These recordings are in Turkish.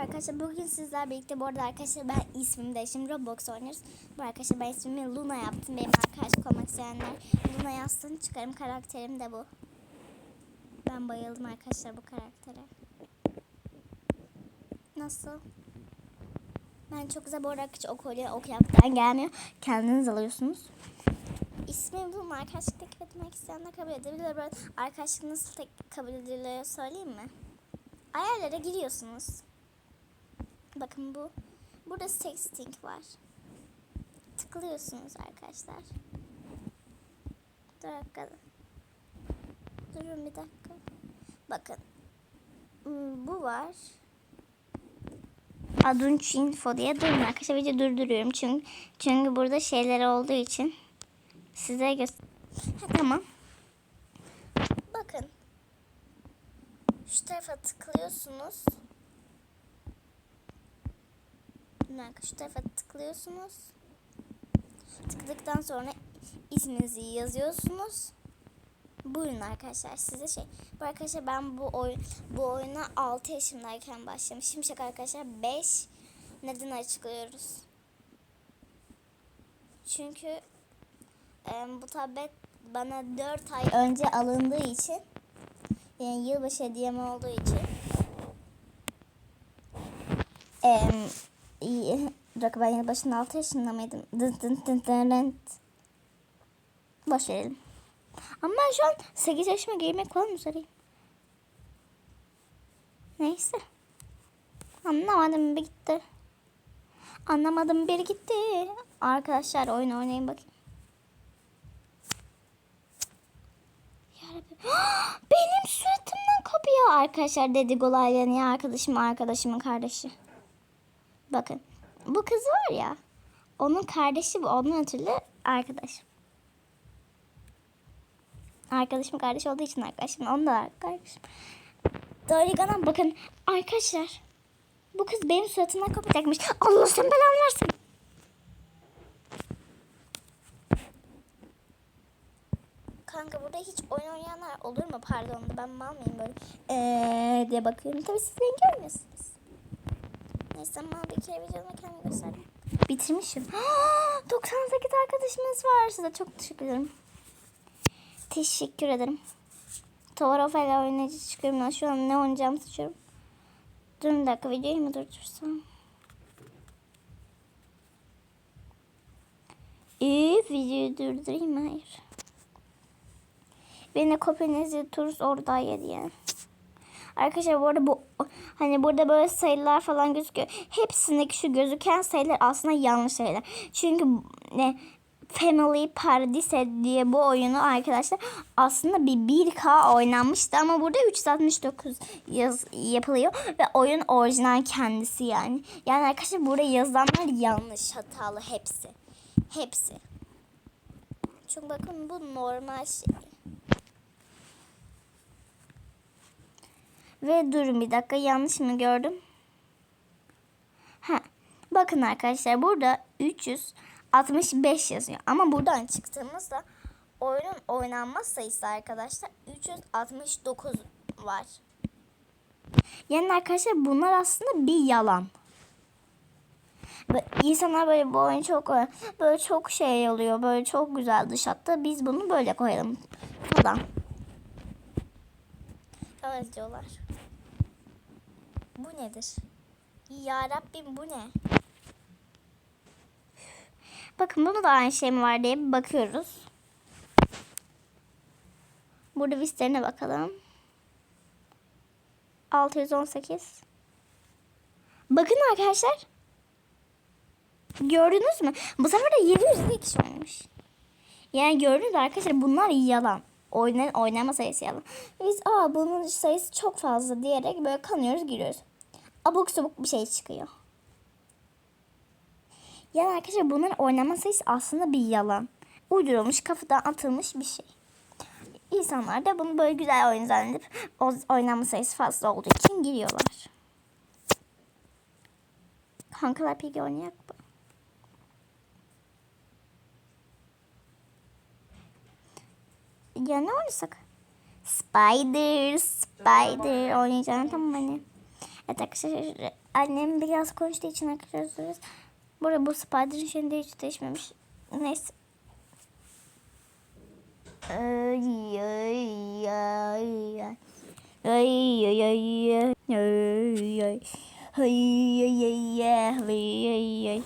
Arkadaşlar bugün sizler birlikte bu arada arkadaşlar ben ismimi değiştim Roblox oynuyoruz. Bu arkadaşlar ben ismimi Luna yaptım. Benim arkadaşlık olmak isteyenler Luna yazsın çıkarım karakterim de bu. Ben bayıldım arkadaşlar bu karaktere. Nasıl? Ben çok güzel bu arada hiç o kolye o kıyafetten gelmiyor. Kendiniz alıyorsunuz. İsmim Luna arkadaşlık teklif etmek isteyenler kabul edebilir. Arkadaşlık nasıl kabul ediliyor söyleyeyim mi? Ayarlara giriyorsunuz. Bakın bu. Burada sexting var. Tıklıyorsunuz arkadaşlar. Dur dakika. Durun bir dakika. Bakın. Hmm, Bu var. Adunç info diye durun arkadaşlar. Video durduruyorum çünkü çünkü burada şeyler olduğu için size göster. Tamam. Bakın. Şu tarafa tıklıyorsunuz. Bak şu tarafa tıklıyorsunuz. Tıkladıktan sonra isminizi yazıyorsunuz. Buyurun arkadaşlar size şey. Bu arkadaşlar ben bu oyun bu oyuna 6 yaşımdayken başladım. Şimşek arkadaşlar 5 neden açıklıyoruz? Çünkü e, bu tablet bana 4 ay önce alındığı için yani yılbaşı hediyem olduğu için Eee iyi. Dakika ben yılbaşında 6 yaşında mıydım? Dın dın dın dın dın. Boş verelim. Ama ben şu an 8 yaşıma girmek falan üzereyim. Neyse. Anlamadım bir gitti. Anlamadım bir gitti. Arkadaşlar oyun oynayın bakayım. Benim suratımdan kopuyor. Arkadaşlar dedi Golay'la ya arkadaşım arkadaşımın kardeşi. Bakın bu kız var ya onun kardeşi bu onun ötürü arkadaş. Arkadaşım kardeş olduğu için arkadaşım. Onun da arkadaşım. Dorigana bakın arkadaşlar. Bu kız benim suratımdan kapatacakmış. Allah sen belanı versin. Kanka burada hiç oyun oynayanlar olur mu? Pardon ben mal mıyım böyle? Eee diye bakıyorum. Tabii siz beni görmüyorsunuz. Neyse ama bir kere videomu kendime göstereyim. Bitirmişim. 98 arkadaşımız var. Size çok teşekkür ederim. Teşekkür ederim. Torofela oynayıcı çıkıyorum. Ben şu an ne oynayacağımı seçiyorum. Dur bir dakika videoyu mu durdursam? Üf videoyu durdurayım? Hayır. Beni kopyanızı turus orada yedi yani. Arkadaşlar bu arada bu hani burada böyle sayılar falan gözüküyor. Hepsindeki şu gözüken sayılar aslında yanlış sayılar. Çünkü ne Family Paradise diye bu oyunu arkadaşlar aslında bir 1K oynanmıştı ama burada 369 yaz yapılıyor ve oyun orijinal kendisi yani. Yani arkadaşlar burada yazılanlar yanlış, hatalı hepsi. Hepsi. Çünkü bakın bu normal şey. Ve durun bir dakika yanlış mı gördüm? Ha, bakın arkadaşlar burada 365 yazıyor. Ama buradan çıktığımızda oyunun oynanma sayısı arkadaşlar 369 var. Yani arkadaşlar bunlar aslında bir yalan. Böyle insanlar böyle bu oyun çok böyle çok şey oluyor. Böyle çok güzel dış hatta biz bunu böyle koyalım falan. Evet diyorlar. Bu nedir? Ya Rabbim bu ne? Bakın bunu da aynı şey mi var diye bir bakıyoruz. Burada listelerine bakalım. 618. Bakın arkadaşlar. Gördünüz mü? Bu sefer de 702 kişi oynamış. Yani gördünüz arkadaşlar bunlar yalan. Oynan, oynama sayısı yalan. Biz aa bunun sayısı çok fazla diyerek böyle kanıyoruz giriyoruz. Abuk sabuk bir şey çıkıyor. Yani arkadaşlar bunların oynama sayısı aslında bir yalan. Uydurulmuş kafadan atılmış bir şey. İnsanlar da bunu böyle güzel oyun zannedip oynama sayısı fazla olduğu için giriyorlar. Kankalar peki oynayak mı? Ya ne oynasak? Spider, Spider oynayacağım tamam hani. Evet arkadaşlar annem biraz konuştuğu için arkadaşlar Burada bu spider'ın şeyinde hiç değişmemiş. Neyse. Ay ay ay ay. Ay ay ay ay. Ay ay. Ay ay ay ay. Ay ay ay.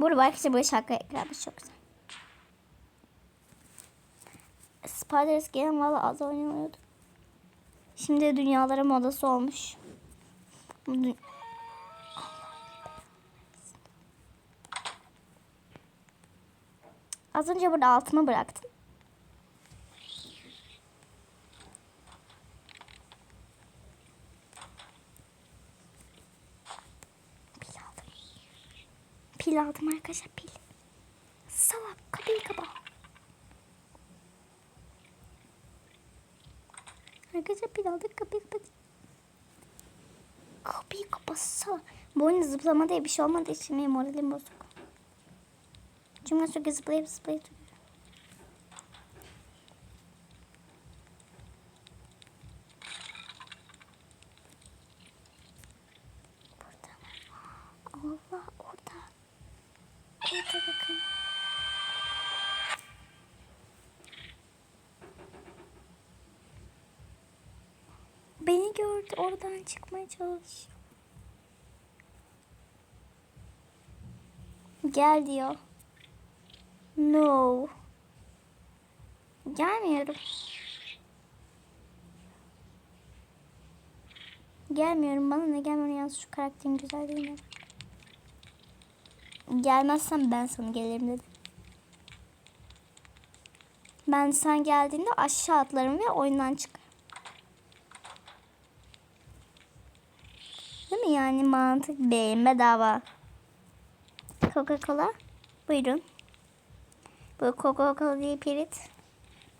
Burada arkadaşlar böyle şarkı ekranı çok güzel. Spider eskiden valla az oynanıyordu. Şimdi dünyalara modası olmuş. Bu dü- Az önce burada altıma bıraktım. Pil aldım. Pil aldım arkadaşlar pil. Salak kapıyı kapa. Arkadaşlar pil aldık kapıyı kapat. Kapıyı kapatsa. Bu oyunda zıplama diye bir şey olmadığı için benim moralim bozuk. Ben sürekli zıplayıp zıplayıp duruyorum. Burada mı? Allah orada. Orada bakın. Beni gördü oradan çıkmaya çalışıyor. Gel diyor. No. Gelmiyorum. Gelmiyorum bana ne gelmiyorum yalnız şu karakterin güzelliğine. bak. Gelmezsen ben sana gelirim dedi. Ben sen geldiğinde aşağı atlarım ve oyundan çıkarım. Yani mantık beyin bedava. Coca-Cola. Buyurun. Bu Coca-Cola değil pirit.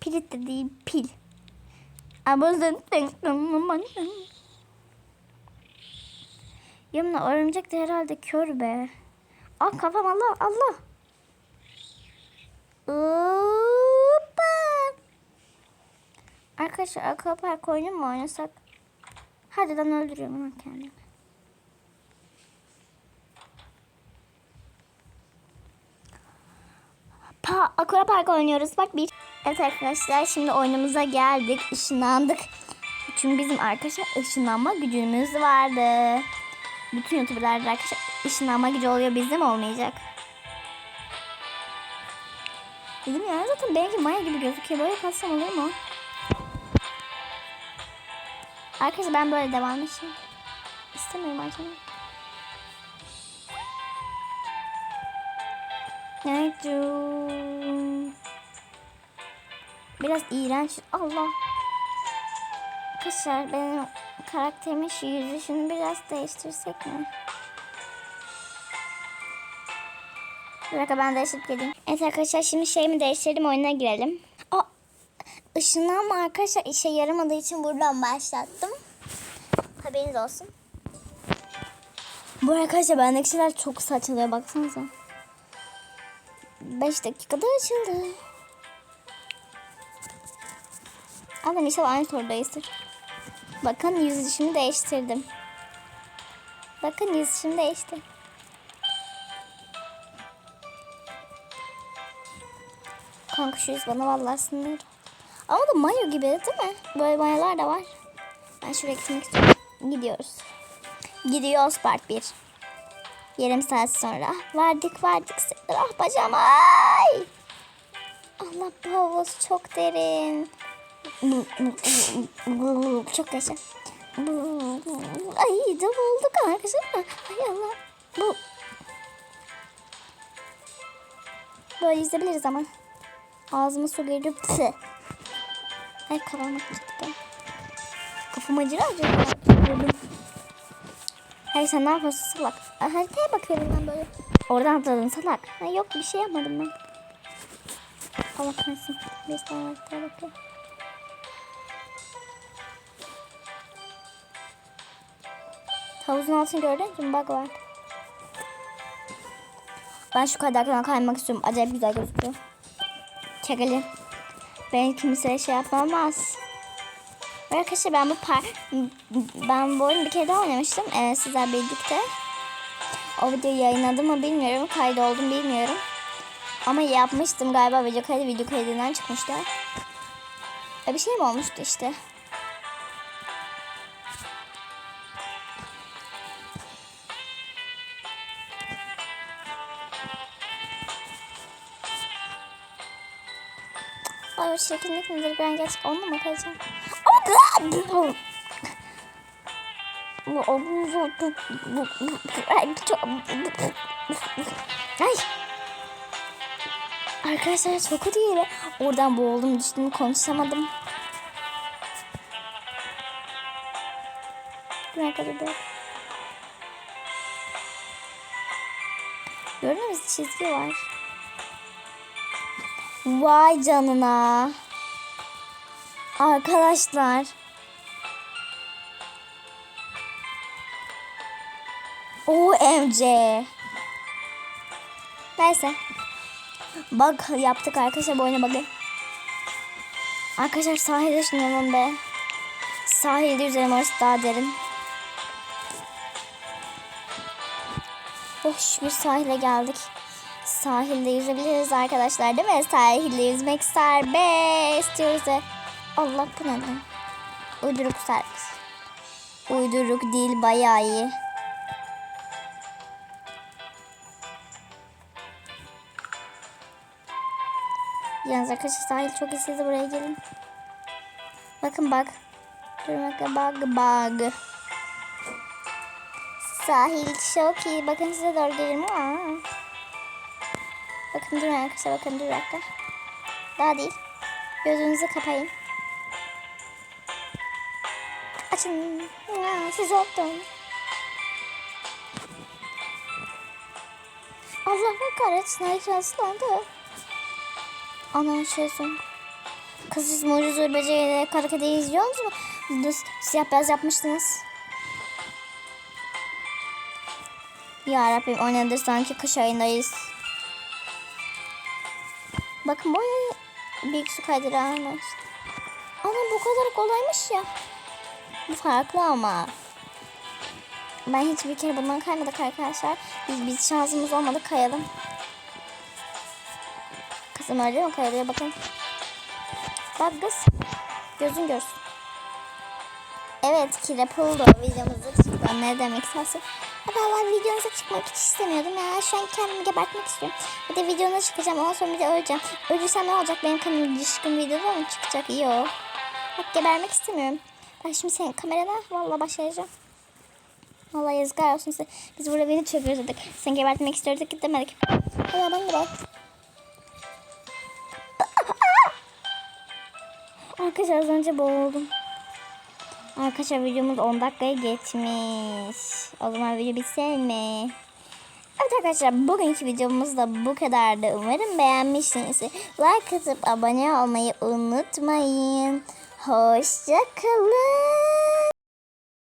Pirit de değil pil. Abuzun Yanımda örümcek de herhalde kör be. Ah kafam Allah Allah. Hoppa. Arkadaşlar akvapark oyunu mu oynasak? Hadi lan öldürüyorum lan kendimi. Pa Aquapark oynuyoruz. Bak bir. Evet arkadaşlar şimdi oyunumuza geldik. Işınlandık. Çünkü bizim arkadaşlar ışınlanma gücümüz vardı. Bütün youtuberlarda arkadaşlar ışınlanma gücü oluyor. Bizde mi olmayacak? Dedim ya zaten benimki maya gibi gözüküyor. Böyle kalsam olur mu? Arkadaşlar ben böyle devam edeceğim. İstemiyorum acaba. Nerede? Biraz iğrenç. Allah. Arkadaşlar benim karakterimin şu yüzüşünü biraz değiştirsek mi? Bir dakika ben değiştirip geleyim. Evet arkadaşlar şimdi şeyimi değiştirdim oyuna girelim. Aa, ışınlanma arkadaşlar işe yaramadığı için buradan başlattım. Haberiniz olsun. Bu arkadaşlar bendeki şeyler çok saçılıyor baksanıza. 5 dakikada açıldı. Ama inşallah aynı sorudayızdır. Bakın yüz dişimi değiştirdim. Bakın yüz dişim değişti. Kanka şu yüz bana vallahi sinir. Ama da mayo gibi değil mi? Böyle mayolar da var. Ben şuraya gitmek istiyorum. Gidiyoruz. Gidiyoruz part 1. Yarım saat sonra. Vardık vardık. Ah bacağım ay. Allah bu havuz çok derin. Çok yaşa. Ay davulduk arkadaşlar. Ay Allah. Bu. Böyle izleyebiliriz ama. Ağzıma su girdi. Ay kafama çıktı. Kafam acır acaba. Hayır sen ne yapıyorsun salak? Haritaya bakıyorum ben böyle. Oradan atladın salak. Ha, yok bir şey yapmadım ben. Allah kahretsin. Bir tane haritaya bakıyorum. Havuzun altını gördün mü? Bug var. Ben şu kadardan kaymak istiyorum. Acayip güzel gözüküyor. Çekelim. Ben kimseye şey yapamaz. Arkadaşlar ben bu par ben bu oyunu bir kere daha oynamıştım ee, sizler birlikte. O videoyu yayınladım mı bilmiyorum. Kaydoldum bilmiyorum. Ama yapmıştım galiba video kaydı video kaydından çıkmıştı. E bir şey mi olmuştu işte. Ay o çirkinlik nedir? Ben gerçekten onunla mı kalacağım? Ay! Arkadaşlar kötü yere. Oradan boğuldum düştüm konuşamadım. Bir dakika dur. dur. Gördün mü çizgi var. Vay canına. Arkadaşlar. OMG. Neyse. Bak yaptık arkadaşlar bu oyuna bakın. Arkadaşlar sahilde şunların be. Sahilde yüzelim orası daha derin. Oh şükür sahile geldik. Sahilde yüzebiliriz arkadaşlar değil mi? Sahilde yüzmek serbest diyoruz ve Allah bu ne? Uyduruk serbest. Uyduruk değil bayağı iyi. Yalnız arkadaşlar sahil çok iyi siz buraya gelin. Bakın bak. Bakın bak bak. Sahil çok iyi. Bakın size doğru gelirim ama. Bakın durun arkadaşlar bakın dur dakika. Daha değil. Gözünüzü kapayın. Açın. Aa, siz oldum. Allah'ım kahretsin. Ayşe aslandı. Ana şeysin. Kız siz Mucize Böceği'yle Karakede'yi izliyor musunuz? Siz siyah beyaz yapmıştınız. Ya Rabbim o nedir sanki kış ayındayız. Bakın bu büyük su kaydırağıymış. Ana bu kadar kolaymış ya. Bu farklı ama. Ben hiçbir kere bundan kaymadık arkadaşlar. Biz, biz şansımız olmadı kayalım. Öyle mi kayılıyor bakın. Bak kız. Gözün görsün. Evet Kirapuldo videomuzda çıktı. Ne demek istersin? Ben videonuza çıkmak hiç istemiyordum ya. Şu an kendimi gebertmek istiyorum. Bir de videona çıkacağım. Ondan sonra bir de öleceğim. Ölürsem ne olacak? Benim kanalım düşkün videoda mı çıkacak? Yok. Bak gebermek istemiyorum. Ben şimdi senin kamerana valla başlayacağım. Valla yazıklar olsun size. Biz burada beni çok özledik. Seni gebertmek istiyorduk gidemedik. Valla ben de bak. Arkadaşlar az önce boğuldum. Arkadaşlar videomuz 10 dakikayı geçmiş. O zaman video bitsin mi? Evet arkadaşlar bugünkü videomuz da bu kadardı. Umarım beğenmişsinizdir. Like atıp abone olmayı unutmayın. Hoşçakalın.